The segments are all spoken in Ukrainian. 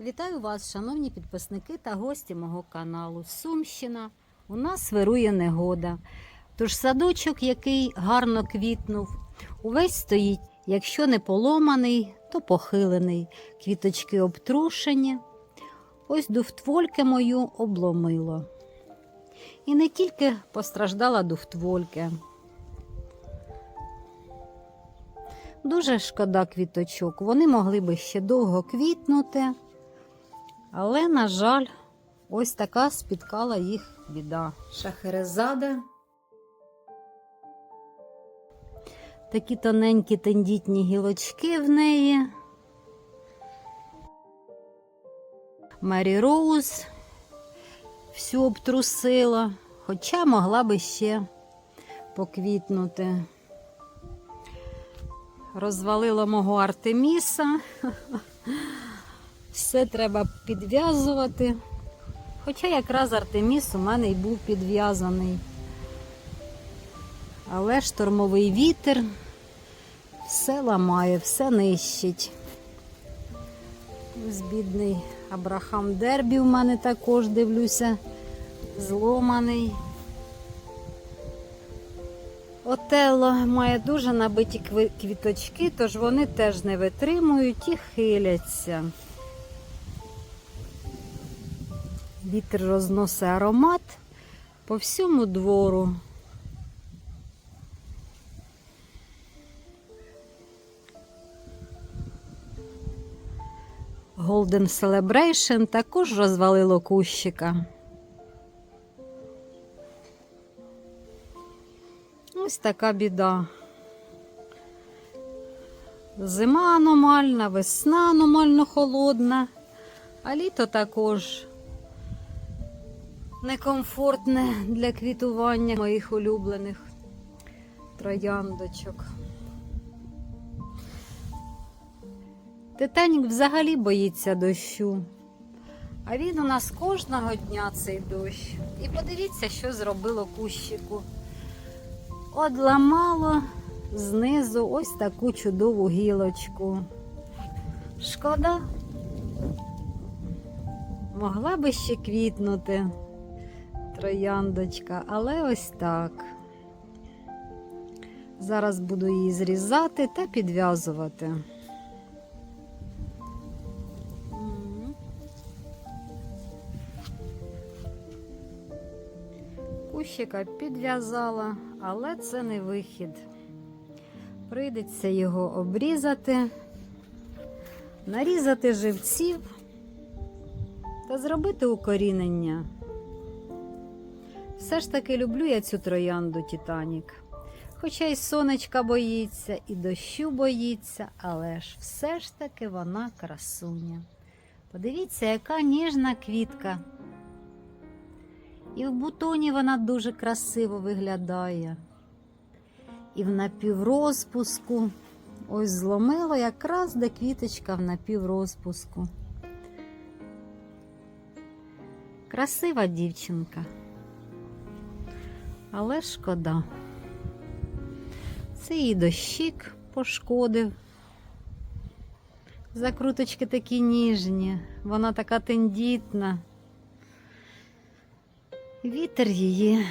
Вітаю вас, шановні підписники та гості мого каналу. Сумщина. У нас вирує негода. Тож садочок, який гарно квітнув, увесь стоїть, якщо не поломаний, то похилений. Квіточки обтрушені. Ось дуфтвольки мою обломило. І не тільки постраждала дуфтвольки. Дуже шкода квіточок. Вони могли би ще довго квітнути. Але, на жаль, ось така спіткала їх біда. Шахерезада. Такі тоненькі тендітні гілочки в неї. Мері Роуз всю обтрусила, хоча могла би ще поквітнути. Розвалило мого Артеміса. Все треба підв'язувати. Хоча якраз Артеміс у мене й був підв'язаний. Але штормовий вітер все ламає, все нищить. Ось бідний Абрахам Дербі в мене також дивлюся, зломаний. Отелло має дуже набиті квіточки, тож вони теж не витримують і хиляться. Вітер розносить аромат по всьому двору. Golden Celebration також розвалило кущика. Ось така біда. Зима аномальна, весна аномально холодна, а літо також некомфортне для квітування моїх улюблених трояндочок. Титанік взагалі боїться дощу. А він у нас кожного дня цей дощ. І подивіться, що зробило кущику. Одламало знизу ось таку чудову гілочку. Шкода. Могла би ще квітнути трояндочка, але ось так. Зараз буду її зрізати та підв'язувати. Кущика підв'язала, але це не вихід. Прийдеться його обрізати, нарізати живців та зробити укорінення. Все ж таки люблю я цю троянду Титанік. Хоча й сонечка боїться, і дощу боїться, але ж все ж таки вона красуня. Подивіться, яка ніжна квітка. І в бутоні вона дуже красиво виглядає. І в напіврозпуску. Ось зломило якраз де квіточка в напіврозпуску. Красива дівчинка. Але шкода. Це її дощик пошкодив. Закруточки такі ніжні, вона така тендітна. Вітер її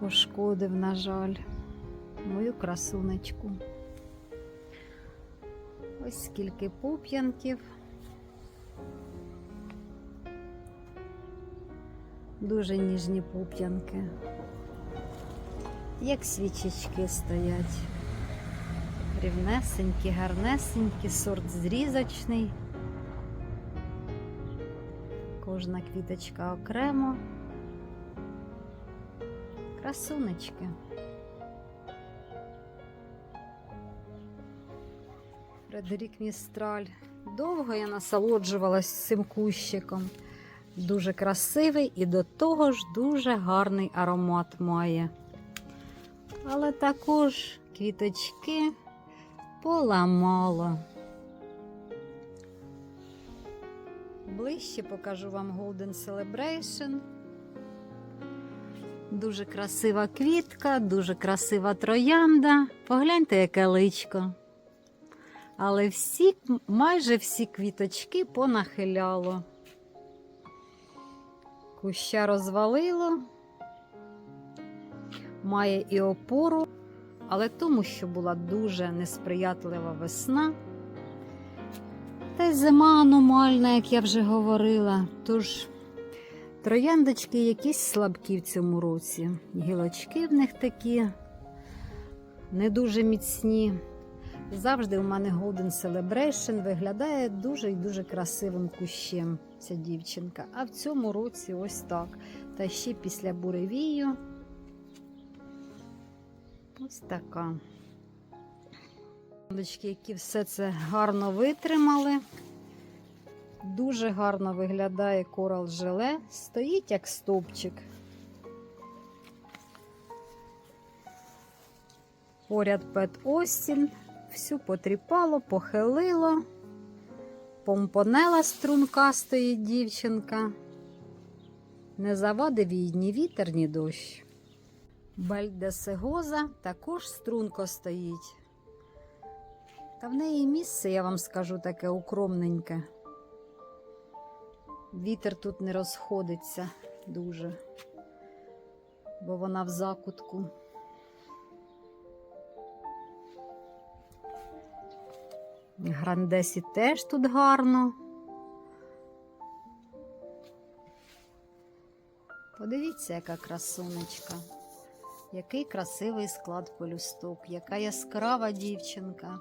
пошкодив, на жаль, мою красунечку. Ось скільки пуп'янків. Дуже ніжні пуп'янки. Як свічечки стоять. Рівнесенькі, гарнесенькі, сорт зрізочний. Кожна квіточка окремо. Красунечки. Фредерік Містраль. Довго я насолоджувалась цим кущиком. Дуже красивий і до того ж дуже гарний аромат має. Але також квіточки поламало. Ближче покажу вам Golden Celebration. Дуже красива квітка, дуже красива троянда. Погляньте, яке личко. але всі, майже всі квіточки понахиляло. Куща розвалило, має і опору, але тому, що була дуже несприятлива весна. Та й зима аномальна, як я вже говорила. Тож трояндочки якісь слабкі в цьому році. Гілочки в них такі не дуже міцні. Завжди у мене Golden Celebration виглядає дуже і дуже красивим кущем ця дівчинка. А в цьому році ось так. Та ще після буревію. Ось така. Які все це гарно витримали. Дуже гарно виглядає корал желе. Стоїть як стовпчик. Поряд Пет Остін. Всю потріпало, похилило. Помпонела струнка стоїть дівчинка. Не завадив їй ні вітер, ні дощ. Бальдесегоза також струнко стоїть. Та в неї місце, я вам скажу, таке укромненьке. Вітер тут не розходиться дуже, бо вона в закутку. Грандесі теж тут гарно. Подивіться, яка красунечка. Який красивий склад полюсток, яка яскрава дівчинка.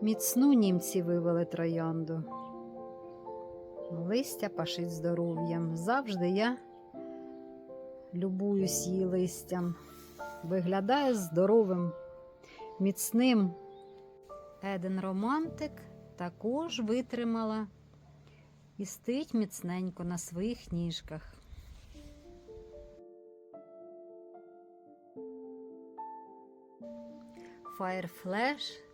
Міцну німці вивели троянду. Листя пашить здоров'ям. Завжди я любуюсь її листям. Виглядає здоровим, міцним. Еден Романтик також витримала і стоїть міцненько на своїх ніжках. Fireflash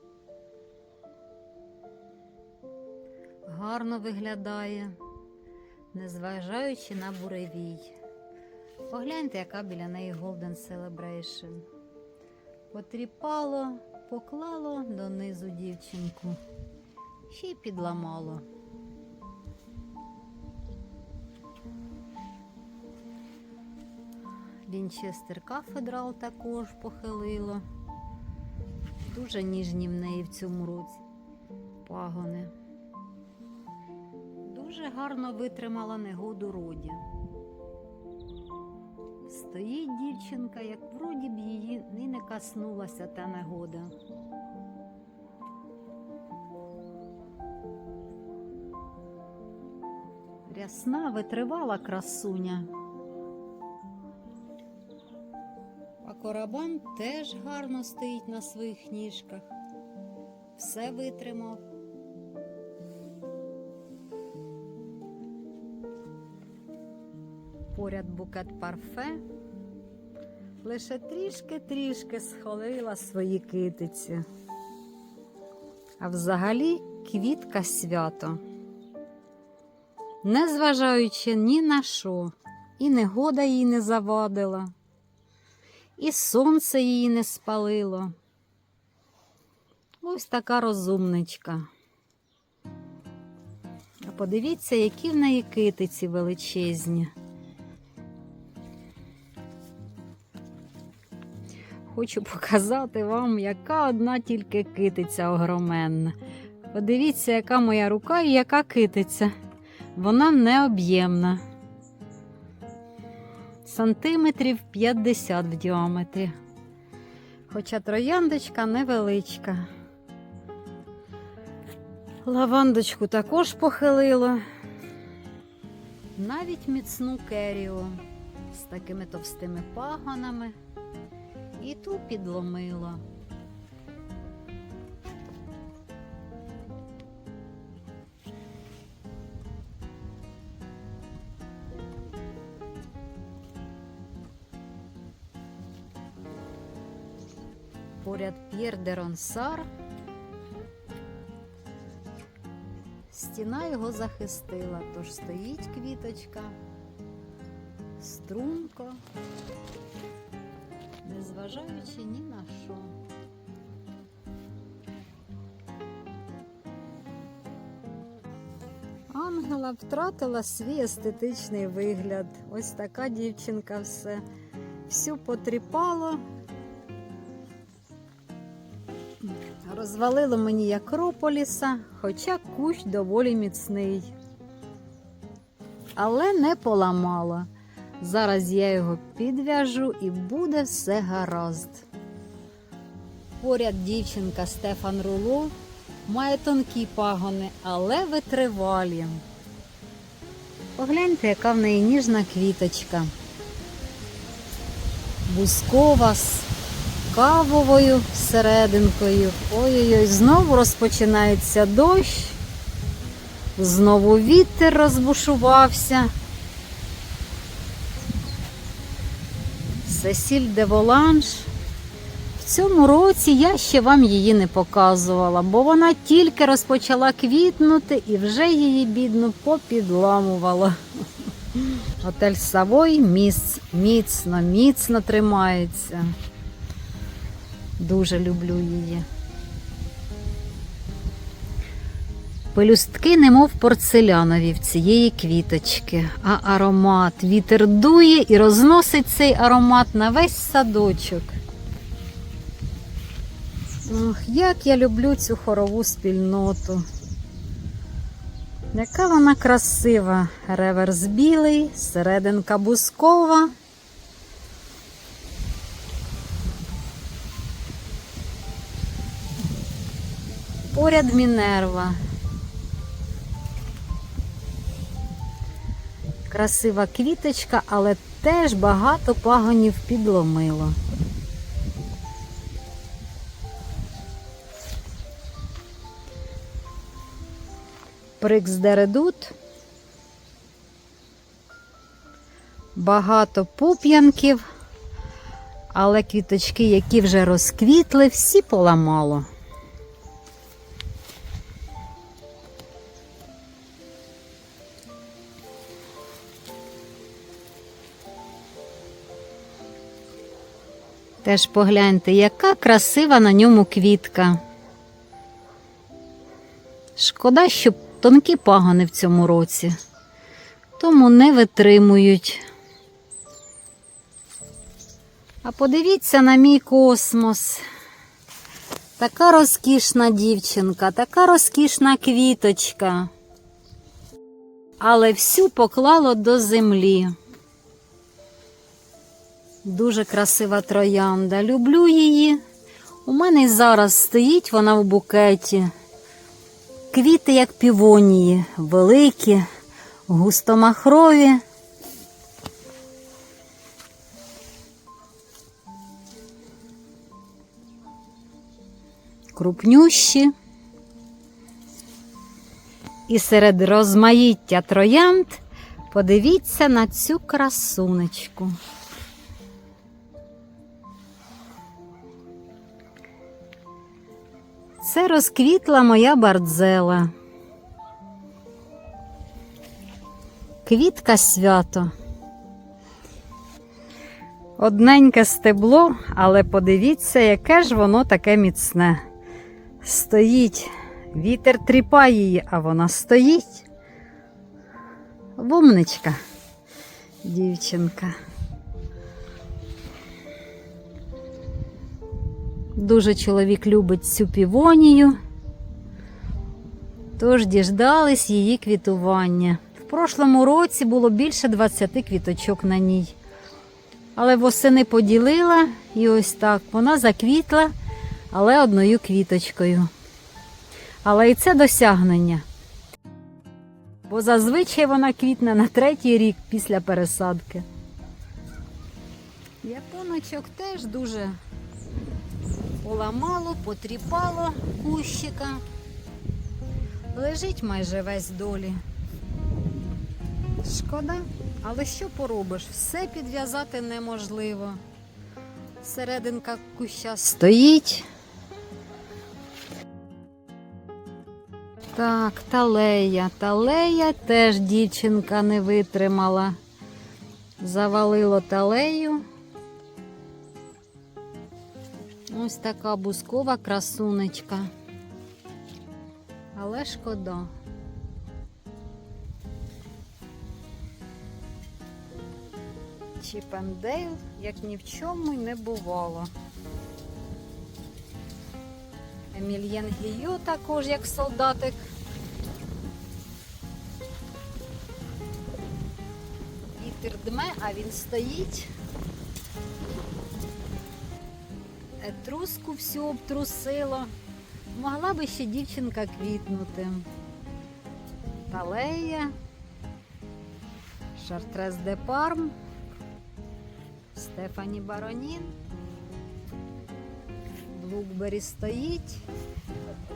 гарно виглядає, незважаючи на буревій. Погляньте, яка біля неї Golden Celebration. Потріпало, поклало донизу дівчинку, ще й підламало. Вінчестер Кафедрал також похилило. Дуже ніжні в неї в цьому році пагони. Дуже гарно витримала негоду роді. Стоїть дівчинка, як вроді б її і не коснулася та негода. Рясна витривала красуня. А корабан теж гарно стоїть на своїх ніжках. Все витримав. Поряд букет парфе. Лише трішки-трішки схолила свої китиці. А взагалі квітка свято. Незважаючи ні на що, і негода їй не завадила, і сонце її не спалило. Ось така розумничка. А подивіться, які в неї китиці величезні. Хочу показати вам, яка одна тільки китиця огроменна. Подивіться, яка моя рука і яка китиця. Вона необ'ємна. Сантиметрів 50 в діаметрі. Хоча трояндочка невеличка. Лавандочку також похилило. Навіть міцну керіо з такими товстими пагонами. І ту підломило. Поряд П'єр де Ронсар. Стіна його захистила, тож стоїть квіточка струнко, незважаючи ні на що. Ангела втратила свій естетичний вигляд. Ось така дівчинка все. Всю потріпало. Розвалило мені Акрополіса, хоча кущ доволі міцний. Але не поламало. Зараз я його підв'яжу і буде все гаразд. Поряд дівчинка Стефан Руло має тонкі пагони, але витривалі. Погляньте, яка в неї ніжна квіточка. Бускова з кавовою серединкою. Ой-ой-ой, знову розпочинається дощ. Знову вітер розбушувався. Сесіль де Воланж. В цьому році я ще вам її не показувала, бо вона тільки розпочала квітнути і вже її бідну попідламувала. Отель Савой міц, міцно, міцно тримається. Дуже люблю її. Пелюстки, немов порцелянові в цієї квіточки, а аромат вітер дує і розносить цей аромат на весь садочок. Ох, як я люблю цю хорову спільноту. Яка вона красива. Реверс білий, серединка бускова. Поряд Мінерва. Красива квіточка, але теж багато пагонів підломило. Прикс дередут. Багато пуп'янків, але квіточки, які вже розквітли, всі поламало. Теж погляньте, яка красива на ньому квітка. Шкода, що тонкі пагони в цьому році, тому не витримують. А подивіться на мій космос. Така розкішна дівчинка, така розкішна квіточка. Але всю поклало до землі. Дуже красива троянда. Люблю її. У мене й зараз стоїть вона в букеті. Квіти, як півонії, великі, густомахрові. Крупнющі. І серед розмаїття троянд подивіться на цю красунечку. Це розквітла моя бардзела. Квітка свято. Одненьке стебло, але подивіться, яке ж воно таке міцне. Стоїть, вітер тріпає її, а вона стоїть. Вумничка, дівчинка. Дуже чоловік любить цю півонію, тож діждались її квітування. В прошлому році було більше 20 квіточок на ній. Але восени поділила і ось так вона заквітла, але одною квіточкою. Але і це досягнення. Бо зазвичай вона квітне на третій рік після пересадки. Японочок теж дуже поламало, потріпало кущика. Лежить майже весь долі. Шкода, але що поробиш? Все підв'язати неможливо. Серединка куща стоїть. Так, талея. Талея теж дівчинка не витримала. Завалило талею. Ось така бускова красунечка. Але шкода. Чіпендейл, як ні в чому й не бувало. Емільєн Гіо також як солдатик. Вітер дме, а він стоїть. Етруску всю обтрусила. Могла би ще дівчинка квітнути. Талея, Шартрез де Парм, Стефані Баронін, Блукбері стоїть,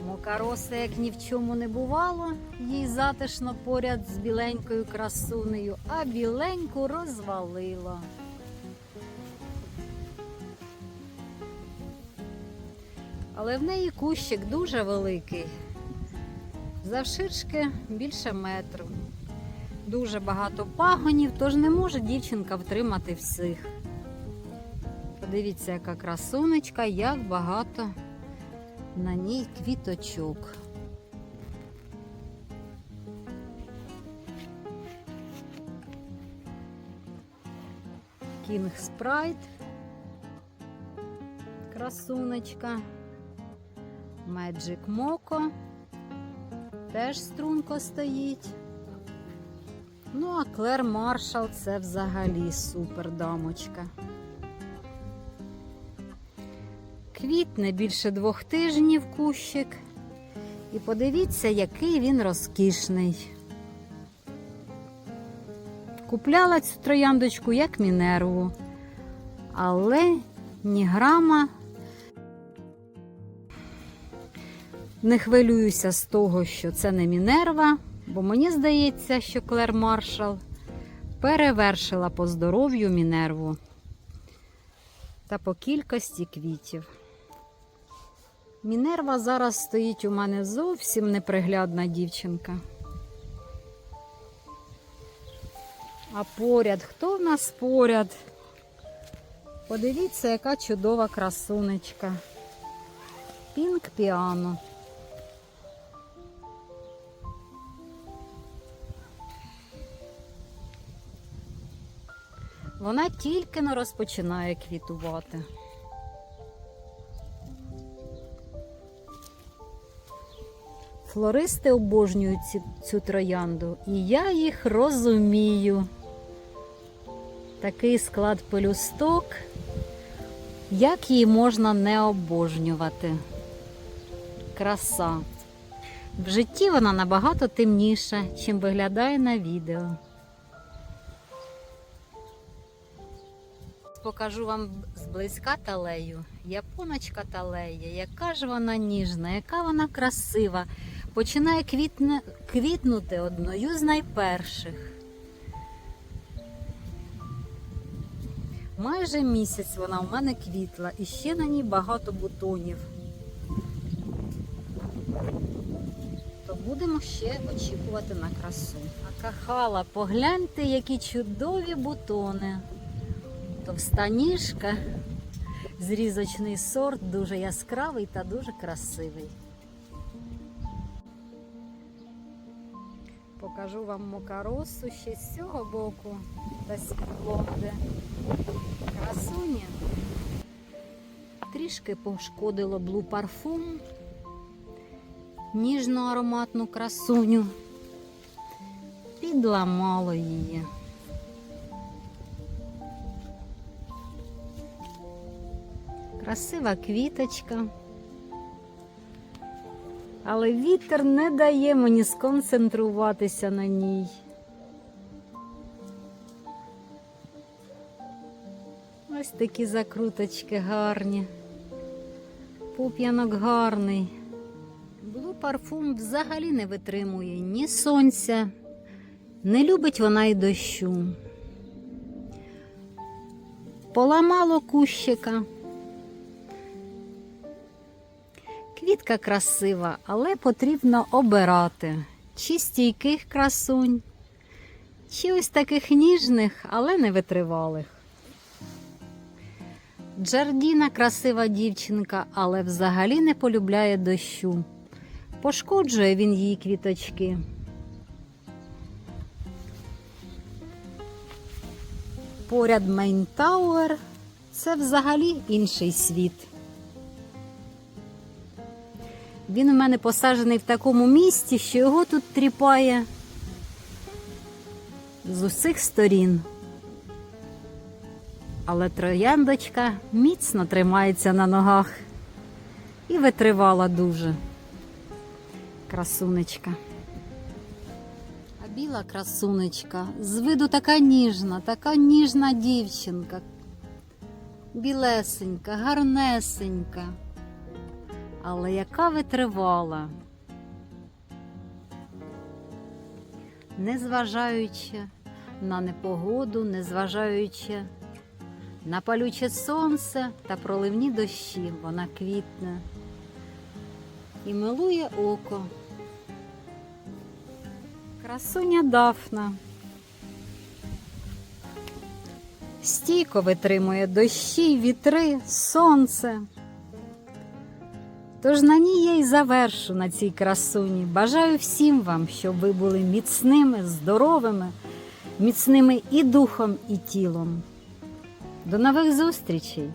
Мокароса, як ні в чому не бувало, їй затишно поряд з біленькою красунею, а біленьку розвалила. Але в неї кущик дуже великий, завширшки більше метру. Дуже багато пагонів, тож не може дівчинка втримати всіх. Подивіться, яка красунечка, як багато на ній квіточок. Кінг Спрайт, красунечка, Magic Моко, теж струнко стоїть. Ну, а Клер Маршал це взагалі супер дамочка. Квітне більше двох тижнів кущик. І подивіться, який він розкішний. Купляла цю трояндочку як мінерву, але ні грама не хвилююся з того, що це не мінерва, бо мені здається, що Клер Маршал перевершила по здоров'ю мінерву та по кількості квітів. Мінерва зараз стоїть у мене зовсім неприглядна дівчинка. А поряд, хто в нас поряд? Подивіться, яка чудова красунечка. Пінк піано. Вона тільки не розпочинає квітувати. Флористи обожнюють ці, цю троянду, і я їх розумію. Такий склад пелюсток, як її можна не обожнювати. Краса. В житті вона набагато темніша, чим виглядає на відео. Покажу вам зблизька талею. Японочка талея, яка ж вона ніжна, яка вона красива. Починає квітне, квітнути одною з найперших. Майже місяць вона у мене квітла і ще на ній багато бутонів. То будемо ще очікувати на красу. А кахала, погляньте, які чудові бутони. Товста ніжка, зрізочний сорт, дуже яскравий та дуже красивий. Покажу вам мокаросу ще з цього боку та світло, де красуня. Трішки пошкодило блу парфум, ніжну ароматну красуню, підламало її. Красива квіточка. Але вітер не дає мені сконцентруватися на ній. Ось такі закруточки гарні. Пуп'янок гарний. Блу парфум взагалі не витримує ні сонця, не любить вона й дощу. Поламало кущика. Квітка красива, але потрібно обирати чи стійких красунь, чи ось таких ніжних, але не витривалих. Джардіна красива дівчинка, але взагалі не полюбляє дощу. Пошкоджує він її квіточки. Поряд Мейнтауер це взагалі інший світ. Він у мене посаджений в такому місці, що його тут тріпає з усіх сторін. Але трояндочка міцно тримається на ногах і витривала дуже. Красунечка. А біла красунечка з виду така ніжна, така ніжна дівчинка. Білесенька, гарнесенька. Але яка витривала. Незважаючи на непогоду, незважаючи на палюче сонце та проливні дощі, вона квітне і милує око. Красуня Дафна. Стійко витримує дощі, вітри, сонце. Тож на ній я й завершу на цій красуні. Бажаю всім вам, щоб ви були міцними, здоровими, міцними і духом, і тілом. До нових зустрічей!